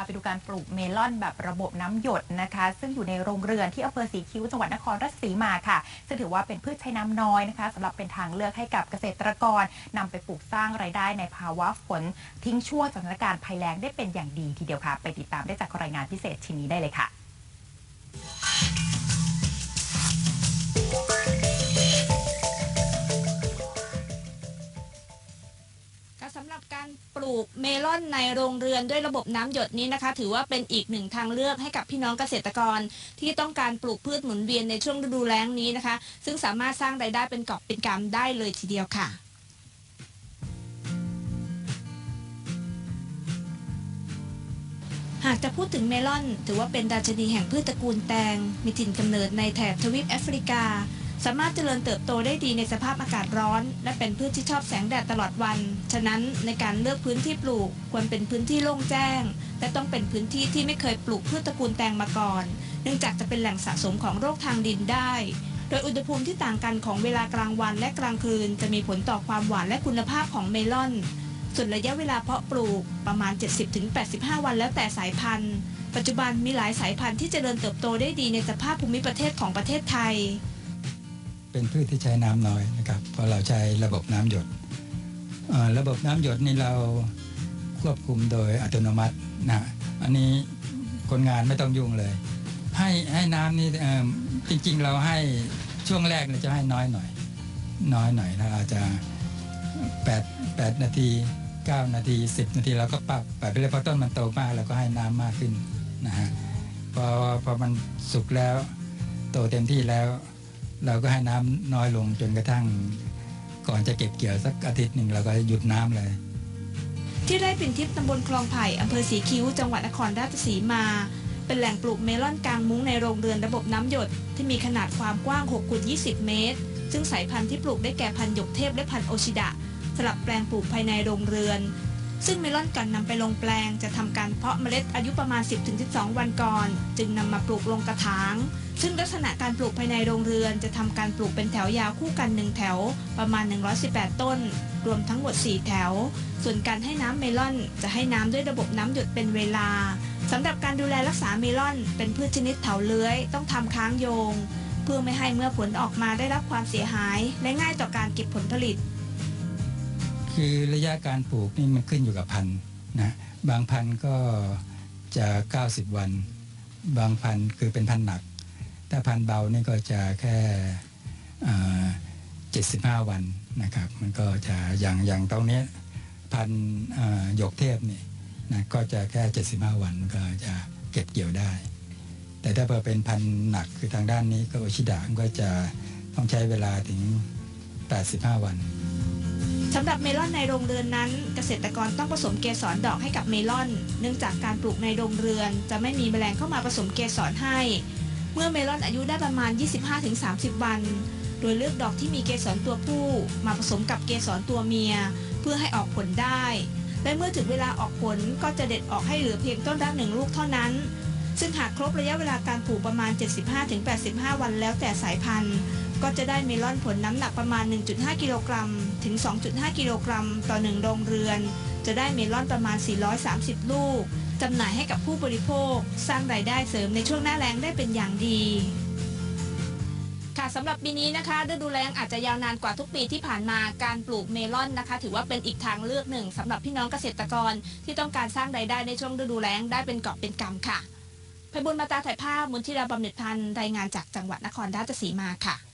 าไปดูการปลูกเมลอนแบบระบบน้ำหยดนะคะ ซึ่งอยู่ในโรงเรือนที่อำเภอสีคิ้วจังหวัดนครราชสีมาค่ะ ซึ่งถือว่าเป็นพืชใช้น้ำน้อยนะคะสำหรับเป็นทางเลือกให้กับเกษตรกรนำไปปลูกสร้างรายได้ในภาวะฝนทิ้งช่วงสถานการณ์ภัยแล้งได้เป็นอย่างดีทีเดียวค่ะ ไปติดตามได้จากรายงานพิเศษชิ้นนี้ได้เลยค่ะ การปลูกเมลอนในโรงเรือนด้วยระบบน้ำหยดนี้นะคะ ถือว่าเป็นอีกหนึ่งทางเลือกให้กับพี่น้องเกษตรกร ที่ต้องการปลูกพืชหมุนเวียนในช่วงฤดูแล้งนี้นะคะ ซึ่งสามารถสร้างรายได้เป็นกอบเป็นกำได้เลยทีเดียวค่ะ หากจะพูดถึงเมลอน ถือว่าเป็นราชนีแห่งพืชตระกูลแตง มีถิ่นกำเนิดในแถบทวีปแอฟริกา สามารถเจริญเติบโตได้ดีในสภาพอากาศร้อน และเป็นพืชที่ชอบแสงแดดตลอดวัน ฉะนั้นในการเลือกพื้นที่ปลูกควรเป็นพื้นที่โล่งแจ้ง และต้องเป็นพื้นที่ที่ไม่เคยปลูกพืชตระกูลแตงมาก่อน เนื่องจากจะเป็นแหล่งสะสมของโรคทางดินได้ โดยอุณหภูมิที่ต่างกันของเวลากลางวันและกลางคืน จะมีผลต่อความหวานและคุณภาพของเมลอน ส่วนระยะเวลาเพาะปลูกประมาณ 70-85 วันแล้วแต่สายพันธุ์ปัจจุบันมีหลายสายพันธุ์ที่เจริญเติบโตได้ดีในสภาพภูมิประเทศของประเทศไทย เป็นพืชที่ใช้น้ำน้อยนะครับเพราะเราใช้ระบบน้ำหยดระบบน้ำหยดนี่เราควบคุมโดยอัตโนมัตินะอันนี้คนงานไม่ต้องยุ่งเลย ให้ให้น้ำนี่จริงๆเราให้ช่วงแรกเราจะให้น้อยหน่อย น้อยหน่อยเราอาจจะ8 8นาที 9 นาที 10 นาทีเราก็ปรับไปเรื่อยเพราะต้นมันโตมากเราก็ให้น้ำมากขึ้นนะฮะพอพอมันสุกแล้ว โตเต็มที่แล้ว เราก็ให้น้ำน้อยลงจนกระทั่ง ก่อนจะเก็บเกี่ยวสักอาทิตย์หนึ่งเราก็หยุดน้ำเลย ที่ไร่ปิ่นทิพย์ตำบลคลองไผ่อำเภอสีคิ้วจังหวัดนครราชสีมา เป็นแหล่งปลูกเมลอนกลางมุ้งในโรงเรือนระบบน้ำหยด ที่มีขนาดความกว้าง6กุด20 เมตร ซึ่งสายพันธุ์ที่ปลูกได้แก่พันธุ์หยกเทพและพันธุ์โอชิดะสลับแปลงปลูกภายในโรงเรือน ซึ่งเมลอนก่อนนำไปลงแปลง จะทำการเพาะเมล็ดอายุประมาณ 10-12 วันก่อน จึงนำมาปลูกลงกระถาง ซึ่งลักษณะการปลูกภายในโรงเรือน จะทำการปลูกเป็นแถวยาวคู่กันหนึ่งแถว ประมาณ 118 ต้น รวมทั้งหมด 4 แถว ส่วนการให้น้ำเมลอนจะให้น้ำด้วยระบบน้ำหยดเป็นเวลาสำหรับการดูแลรักษาเมลอน เป็นพืชชนิดเถาเลื้อย ต้องทำค้างโยง เพื่อไม่ให้เมื่อผลออกมาได้รับความเสียหาย และง่ายต่อการเก็บผลผลิต คือระยะการปลูกนี่มันขึ้นอยู่กับพันธุ์นะบางพันธุ์ก็จะ 90 วัน บางพันธุ์คือเป็นพันธุ์หนัก ถ้าพันธุ์เบานี่ก็จะแค่อ่า75วันนะครับ มันก็จะอย่างอย่างตรงนี้พันธุ์หยกเทพนี่นะก็จะแค่ 75 วันก็จะเก็บเกี่ยวได้ แต่ถ้าเผื่อเป็นพันธุ์หนักคือทางด้านนี้ก็โอชิดะก็จะต้องใช้เวลาถึง 85 วัน สำหรับเมลอนในโรงเรือนนั้น เกษตรกรต้องผสมเกสรดอกให้กับเมลอน เนื่องจากการปลูกในโรงเรือน จะไม่มีแมลงเข้ามาผสมเกสรให้ เมื่อเมลอนอายุได้ประมาณ 25-30 วัน โดยเลือกดอกที่มีเกสรตัวผู้ มาผสมกับเกสรตัวเมีย เพื่อให้ออกผลได้ และเมื่อถึงเวลาออกผลก็จะเด็ดออกให้เหลือเพียงต้นละหนึ่งลูกเท่านั้น ซึ่งหากครบระยะเวลาการปลูกประมาณ 75-85 วันแล้วแต่สายพันธุ์ ก็จะได้เมลอนผลน้ำหนักประมาณ 1.5 กิโลกรัม ถึง 2.5 กิโลกรัม ต่อ 1 โรงเรือน จะได้เมลอนประมาณ 430 ลูก จำหน่ายให้กับผู้บริโภค สร้างรายได้เสริมในช่วงหน้าแล้งได้เป็นอย่างดีค่ะสำหรับปีนี้นะคะฤดูแล้งอาจจะยาวนานกว่าทุกปีที่ผ่านมาการปลูกเมลอนนะคะ ถือว่าเป็นอีกทางเลือกหนึ่งสำหรับพี่น้องเกษตรกรที่ต้องการสร้างรายได้ในช่วงฤดูแล้งได้เป็นกอบเป็นกำค่ะ ไพบุญมาตาถ่ายภาพมุนทิราบำเหน็จพันธ์รายงานจากจังหวัดนครราชสีมาค่ะ